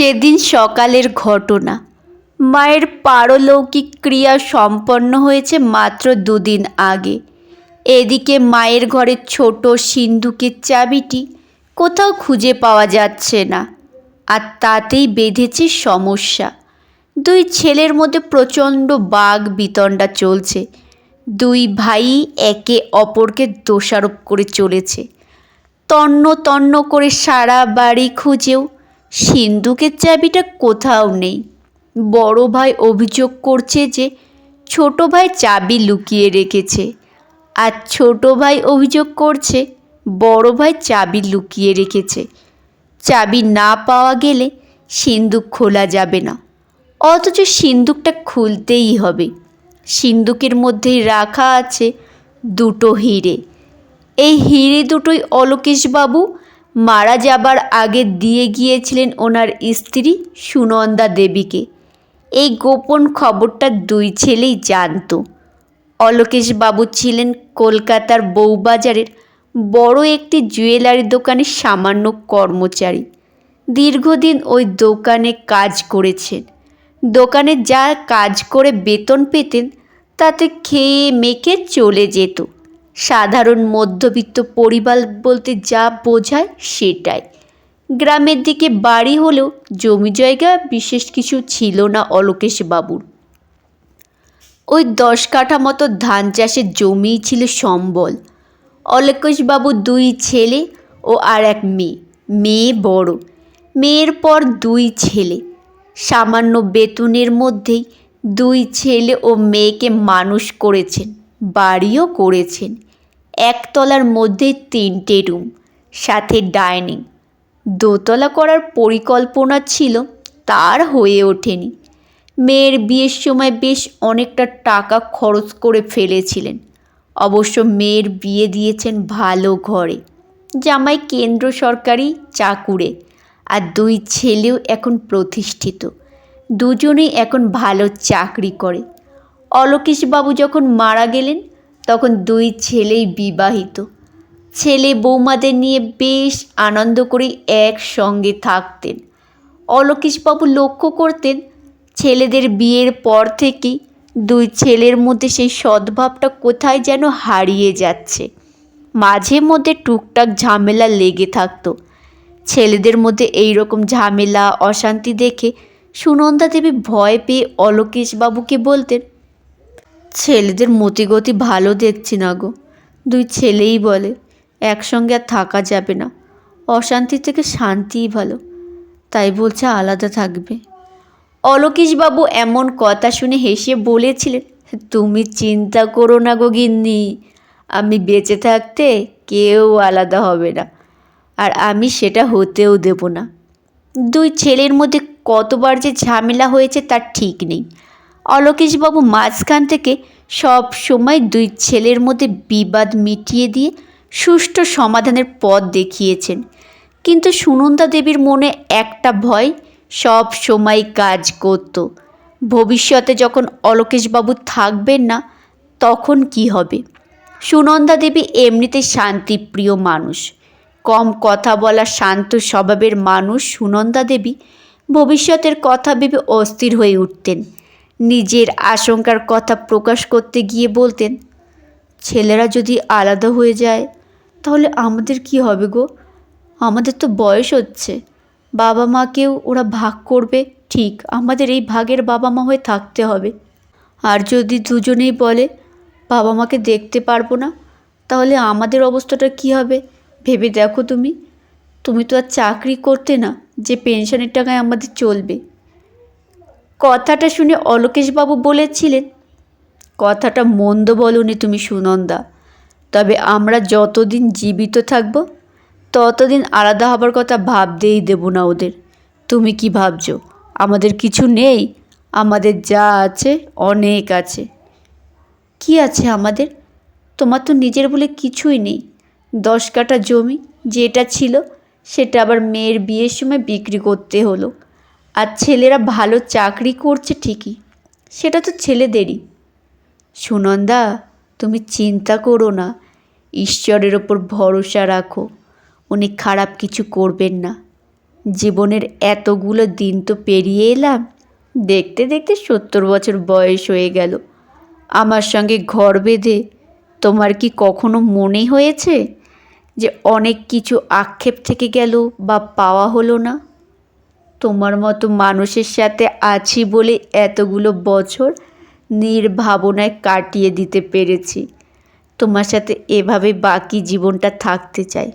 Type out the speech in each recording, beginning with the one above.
সেদিন সকালের ঘটনা। মায়ের পারলৌকিক ক্রিয়া সম্পন্ন হয়েছে মাত্র দুদিন আগে। এদিকে মায়ের ঘরের ছোট সিন্ধুকের চাবিটি কোথাও খুঁজে পাওয়া যাচ্ছে না আর তাতেই বেঁধেছে সমস্যা। দুই ছেলের মধ্যে প্রচণ্ড বাঘ বিতণ্ডা চলছে। দুই ভাই একে অপরকে দোষারোপ করে চলেছে। তন্ন তন্ন করে সারা বাড়ি খুঁজেও সিন্ধুকের চাবিটা কোথাও নেই। বড় ভাই অভিযোগ করছে যে ছোট ভাই চাবি লুকিয়ে রেখেছে আর ছোট ভাই অভিযোগ করছে বড় ভাই চাবি লুকিয়ে রেখেছে। চাবি না পাওয়া গেলে সিন্দুক খোলা যাবে না। অথচ সিন্দুকটা খুলতেই হবে। সিন্দুকের মধ্যেই রাখা আছে দুটো হিরে। এই হিরে দুটোই অলোকেশবাবু মারা যাবার আগে দিয়ে গিয়েছিলেন ওনার স্ত্রী সুনন্দা দেবীকে। এই গোপন খবরটা দুই ছেলেই জানতো। অলোকেশবাবু ছিলেন কলকাতার বউবাজারের বড় একটি জুয়েলারি দোকানের সামান্য কর্মচারী। দীর্ঘদিন ওই দোকানে কাজ করেছেন। দোকানে যা কাজ করে বেতন পেতেন, তাতে খেয়ে মেখে চলে যেত। সাধারণ মধ্যবিত্ত পরিবার বলতে যা বোঝায় সেটাই। গ্রামের দিকে বাড়ি হলেও জমি জায়গা বিশেষ কিছু ছিল না অলোকেশ বাবুর। ওই দশ কাঠা মতো ধান চাষের জমিই ছিল সম্বল। অলোকেশবাবু দুই ছেলে ও আর এক মেয়ে। মেয়ে বড়। মেয়ের পর দুই ছেলে। সামান্য বেতনের মধ্যেই দুই ছেলে ও মেয়েকে মানুষ করেছেন, বাড়িও করেছেন। একতলার মধ্যে তিনটে রুম, সাথে ডাইনিং। দোতলা করার পরিকল্পনা ছিল, তার হয়ে ওঠেনি। মেয়ের বিয়ের সময় বেশ অনেকটা টাকা খরচ করে ফেলেছিলেন। অবশ্য মেয়ের বিয়ে দিয়েছেন ভালো ঘরে। জামাই কেন্দ্র সরকারি চাকুরে, আর দুই ছেলেও এখন প্রতিষ্ঠিত। দুজনেই এখন ভালো চাকরি করে। অলোকেশবাবু যখন মারা গেলেন তখন দুই ছেলেই বিবাহিত। ছেলে বৌমাদের নিয়ে বেশ আনন্দ করে একসঙ্গে থাকতেন। অলোকেশবাবু লক্ষ্য করতেন, ছেলেদের বিয়ের পর থেকেই দুই ছেলের মধ্যে সেই সদ্ভাবটা কোথায় যেন হারিয়ে যাচ্ছে। মাঝে মধ্যে টুকটাক ঝামেলা লেগে থাকতো। ছেলেদের মধ্যে এই রকম ঝামেলা, অশান্তি দেখে সুনন্দা দেবী ভয় পেয়ে অলোকেশবাবুকে বলতেন ছেলেদের মতিগতি ভালো দেখছি না গো। দুই ছেলেই বলে, একসঙ্গে আর থাকা যাবে না। অশান্তি থেকে শান্তিই ভালো। তাই বলছে আলাদা থাকবে। অলোকেশবাবু এমন কথা শুনে হেসে বলেছিলেন, তুমি চিন্তা করো না গো গিন্নি, আমি বেঁচে থাকতে কেউ আলাদা হবে না, আর আমি সেটা হতেও দেব না। দুই ছেলের মধ্যে কতবার যে ঝামেলা হয়েছে তার ঠিক নেই। অলোকেশবাবু মাঝখান থেকে সব সময় দুই ছেলের মধ্যে বিবাদ মিটিয়ে দিয়ে সুষ্ঠু সমাধানের পথ দেখিয়েছেন। কিন্তু সুনন্দা দেবীর মনে একটা ভয়, সব সময় কাজ করত। ভবিষ্যতে যখন অলোকেশবাবু থাকবেন না, তখন কি হবে? সুনন্দা দেবী এমনিতে শান্তিপ্রিয় মানুষ। কম কথা বলা শান্ত স্বভাবের মানুষ সুনন্দা দেবী। ভবিষ্যতের কথা ভেবে অস্থির হয়ে উঠতেন। নিজের আশঙ্কার কথা প্রকাশ করতে গিয়ে বলতেন, ছেলেরা যদি আলাদা হয়ে যায়, তাহলে আমাদের কি হবে গো? আমাদের তো বয়স হচ্ছে। বাবা মাকেও ওরা ভাগ করবে। ঠিক, আমাদের এই ভাগের বাবা মা হয়ে থাকতে হবে। আর যদি দুজনেই বলে, বাবা মাকে দেখতে পারব না, তাহলে আমাদের অবস্থাটা কি হবে? ভেবে দেখো তুমি। তুমি তো আর চাকরি করতে না, যে পেনশনের টাকায় আমাদের চলবে। কথাটা শুনে অলোকেশবাবু বলেছিলেন, কথাটা মন্দ বলনি তুমি সুনন্দা। তবে আমরা যতদিন জীবিত থাকব, ততদিন আলাদা হবার কথা ভাবতেই দেব না ওদের। তুমি কি ভাবছ? আমাদের কিছু নেই? আমাদের যা আছে, অনেক আছে। কি আছে আমাদের? তোমার তো নিজের বলে কিছুই নেই। দশ কাঠা জমি, যেটা ছিল, সেটা আবার মেয়ের বিয়ের সময় বিক্রি করতে হলো। আর ছেলেরা ভালো চাকরি করছে ঠিকই, সেটা তো ছেলেদেরই। সুনন্দা, তুমি চিন্তা করো না, ঈশ্বরের ওপর ভরসা রাখো, উনি খারাপ কিছু করবেন না। জীবনের এতগুলো দিন তো পেরিয়ে এলাম, দেখতে দেখতে সত্তর বছর বয়স হয়ে গেল। আমার সঙ্গে ঘর বেঁধে তোমার কি কখনো মনে হয়েছে যে অনেক কিছু আক্ষেপ থেকে গেল বা পাওয়া হলো না? তোমার মতো মানুষের সাথে আছি বলে এতগুলো বছর নির্ভাবনায় কাটিয়ে দিতে পেরেছি। তোমার সাথে এভাবে বাকি জীবনটা থাকতে চাই।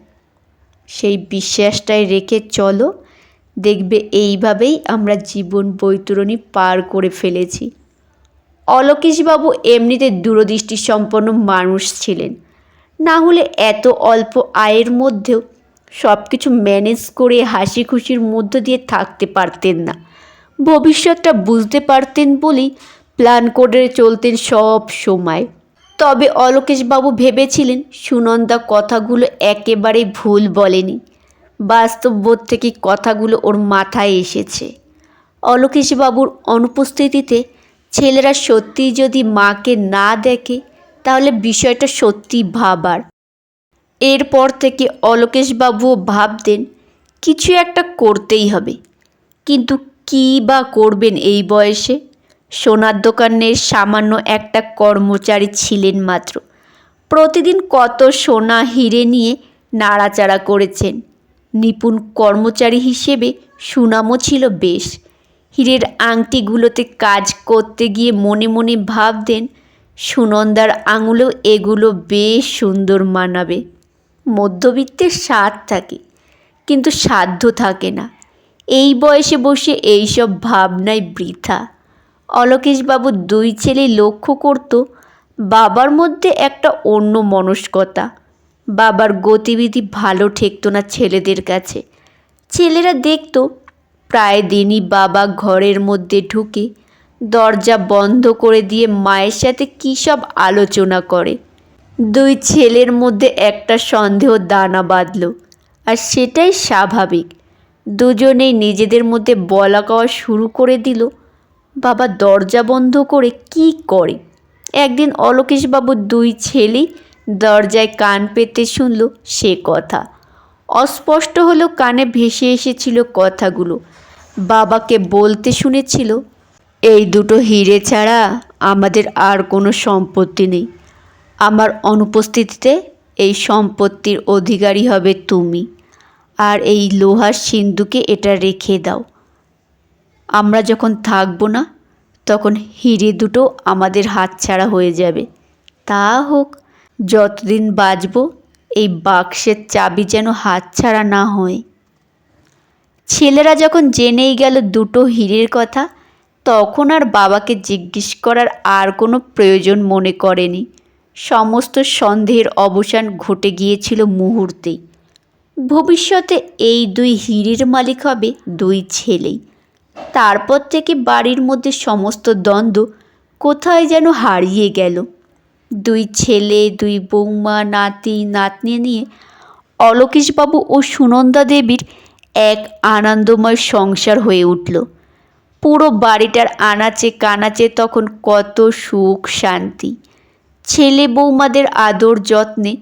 সেই বিশ্বাসটাই রেখে চলো, দেখবে এইভাবেই আমরা জীবন বৈতরণী পার করে ফেলেছি। অলোকেশবাবু এমনিতে দূরদৃষ্টি সম্পন্ন মানুষ ছিলেন। না হলে এত অল্প আয়ের মধ্যেও সব কিছু ম্যানেজ করে হাসি খুশির মধ্য দিয়ে থাকতে পারতেন না। ভবিষ্যৎটা বুঝতে পারতেন বলেই প্ল্যান করে চলতেন সব সময়। তবে অলোকেশবাবু ভেবেছিলেন সুনন্দা কথাগুলো একেবারেই ভুল বলেনি। বাস্তববোধ থেকে কথাগুলো ওর মাথায় এসেছে। অলোকেশবাবুর অনুপস্থিতিতে ছেলেরা সত্যিই যদি মাকে না দেখে, তাহলে বিষয়টা সত্যি ভাবার। এরপর থেকে অলোকেশবাবুও ভাবতেন, কিছু একটা করতেই হবে। কিন্তু কী বা করবেন এই বয়সে? সোনার দোকানের সামান্য একটা কর্মচারী ছিলেন মাত্র। প্রতিদিন কত সোনা হিরে নিয়ে নাড়াচাড়া করেছেন। নিপুণ কর্মচারী হিসেবে সুনামও ছিল বেশ। হীরের আংটিগুলোতে কাজ করতে গিয়ে মনে মনে ভাবতেন, সুনন্দার আঙুলেও এগুলো বেশ সুন্দর মানাবে। মধ্যবিত্তের স্বাদ থাকে, কিন্তু সাধ্য থাকে না। এই বয়সে বসে এইসব ভাবনায় বৃথা। অলোকেশবাবু দুই ছেলে লক্ষ্য করত, বাবার মধ্যে একটা অন্য মনস্কতা। বাবার গতিবিধি ভালো ঠেকতো না ছেলেদের কাছে। ছেলেরা দেখতো, প্রায় দিনই বাবা ঘরের মধ্যে ঢুকে দরজা বন্ধ করে দিয়ে মায়ের সাথে কী সব আলোচনা করে। দুই ছেলের মধ্যে একটা সন্দেহ দানা বাঁধল, আর সেটাই স্বাভাবিক। দুজনেই নিজেদের মধ্যে বলা কওয়া শুরু করে দিল, বাবা, দরজা বন্ধ করে কি করে? একদিন অলোকেশবাবু দুই ছেলেই দরজায় কান পেতে শুনল সে কথা। অস্পষ্ট হলো কানে ভেসে এসেছিল কথাগুলো। বাবাকে বলতে শুনেছিল, এই দুটো হিরে ছাড়া আমাদের আর কোনো সম্পত্তি নেই। আমার অনুপস্থিতিতে এই সম্পত্তির অধিকারী হবে তুমি। আর এই লোহার সিন্ধুকে এটা রেখে দাও। আমরা যখন থাকব না, তখন হিরে দুটো আমাদের হাতছাড়া হয়ে যাবে। তা হোক, যতদিন বাঁচব, এই বাক্সের চাবি যেন হাতছাড়া না হয়। ছেলেরা যখন জেনেই গেল দুটো হীরের কথা, তখন আর বাবাকে জিজ্ঞেস করার আর কোনো প্রয়োজন মনে করেনি। সমস্ত সন্দেহের অবসান ঘটে গিয়েছিল মুহূর্তেই। ভবিষ্যতে এই দুই হীরের মালিক হবে দুই ছেলেই। তারপর থেকে বাড়ির মধ্যে সমস্ত দ্বন্দ্ব কোথায় যেন হারিয়ে গেল। দুই ছেলে, দুই বৌমা, নাতি, নাতনি নিয়ে অলোকেশবাবু ও সুনন্দা দেবীর এক আনন্দময় সংসার হয়ে উঠল। পুরো বাড়িটার আনাচে কানাচে তখন কত সুখ শান্তি ছেলে বৌমাদের আদর যত্নে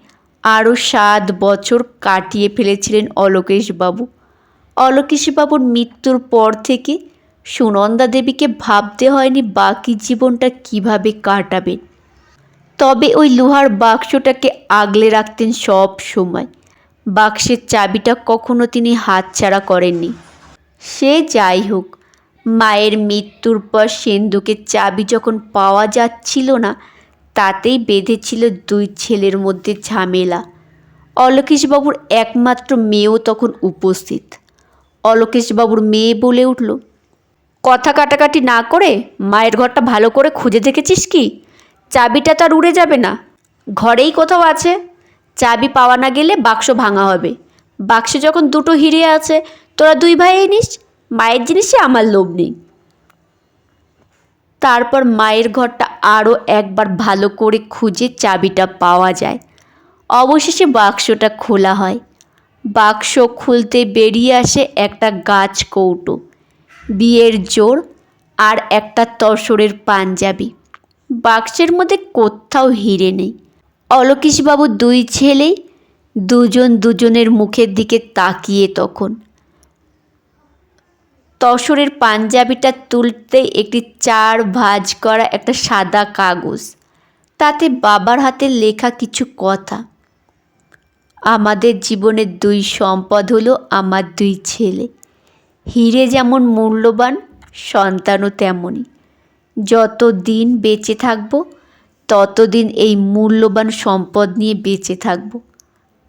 আরও সাত বছর কাটিয়ে ফেলেছিলেন অলোকেশবাবু। অলোকেশবাবুর মৃত্যুর পর থেকে সুনন্দা দেবীকে ভাবতে হয়নি বাকি জীবনটা কীভাবে কাটাবেন। তবে ওই লোহার বাক্সটাকে আগলে রাখতেন সব সময়। বাক্সের চাবিটা কখনো তিনি হাতছাড়া করেননি। সে যাই হোক, মায়ের মৃত্যুর পর সেন্দুকের চাবি যখন পাওয়া যাচ্ছিল না তাতেই বেঁধেছিল দুই ছেলের মধ্যে ঝামেলা। অলোকেশবাবুর একমাত্র মেয়েও তখন উপস্থিত। অলোকেশবাবুর মেয়ে বলে উঠল, কথা কাটাকাটি না করে মায়ের ঘরটা ভালো করে খুঁজে দেখেছিস কি? চাবিটা তার উড়ে যাবে না। ঘরেই কোথাও আছে। চাবি পাওয়া না গেলে বাক্স ভাঙা হবে। বাক্সে যখন দুটো হিরে আছে, তোরা দুই ভাই নিস। মায়ের জিনিসে আমার লোভ নেই। তারপর মায়ের ঘরটা আরও একবার ভালো করে খুঁজে চাবিটা পাওয়া যায়। অবশেষে বাক্সটা খোলা হয়। বাক্স খুলতে বেরিয়ে আসে একটা গাছ কৌটো, বিয়ের জোর আর একটা তসরের পাঞ্জাবি। বাক্সের মধ্যে কোথাও হিরে নেই। অলোকেশবাবু দুই ছেলেই দুজন দুজনের মুখের দিকে তাকিয়ে তখন তসরের পাঞ্জাবিটা তুলতে একটি চার ভাজ করা একটা সাদা কাগজ। তাতে বাবার হাতে লেখা কিছু কথা। আমাদের জীবনের দুই সম্পদ হলো আমার দুই ছেলে। হিরে যেমন মূল্যবান, সন্তানও তেমনই। যত দিন বেঁচে থাকব, ততদিন এই মূল্যবান সম্পদ নিয়ে বেঁচে থাকব।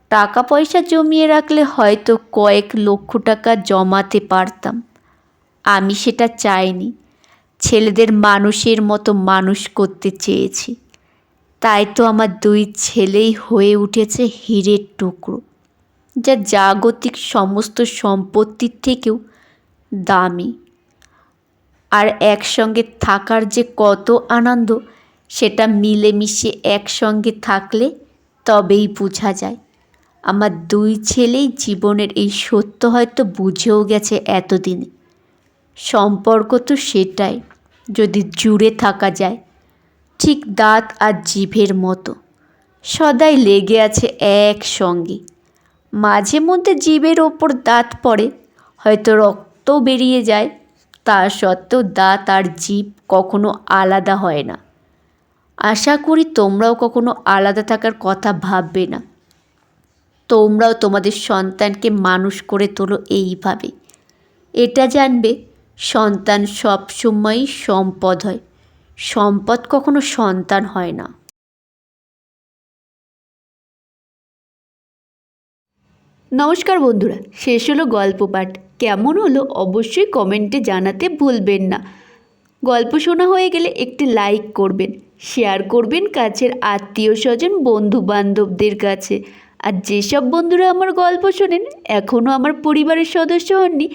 টাকা পয়সা জমিয়ে রাখলে হয়তো কয়েক লক্ষ টাকা জমাতে পারতাম। আমি সেটা চাইনি। ছেলেদের মানুষের মতো মানুষ করতে চেয়েছি। তাই তো আমার দুই ছেলেই হয়ে উঠেছে হীরের টুকরো, যা জাগতিক সমস্ত সম্পত্তির থেকেও দামি। আর একসঙ্গে থাকার যে কত আনন্দ, সেটা মিলেমিশে একসঙ্গে থাকলে তবেই বোঝা যায়। আমার দুই ছেলেই জীবনের এই সত্য হয়তো বুঝেও গেছে এতদিনে। সম্পর্ক তো সেটাই, যদি জুড়ে থাকা যায়। ঠিক দাঁত আর জিভের মতো, সদাই লেগে আছে একসঙ্গে। মাঝে মধ্যে জিভের ওপর দাঁত পড়ে, হয়তো রক্ত বেরিয়ে যায়, তা সত্ত্বেও দাঁত আর জীব কখনো আলাদা হয় না। আশা করি তোমরাও কখনো আলাদা থাকার কথা ভাববে না। তোমরাও তোমাদের সন্তানকে মানুষ করে তোলো এইভাবে। এটা জানবে সন্তান সবসময়ই সম্পদ হয়। সম্পদ কখনো সন্তান হয় না। নমস্কার বন্ধুরা, শেষ হলো গল্প পাঠ। কেমন হলো অবশ্যই কমেন্টে জানাতে ভুলবেন না। গল্প শোনা হয়ে গেলে একটি লাইক করবেন, শেয়ার করবেন কাছের আত্মীয় স্বজন বন্ধু বান্ধবদের কাছে। আর যেসব বন্ধুরা আমার গল্প শোনেন, এখনও আমার পরিবারের সদস্য হননি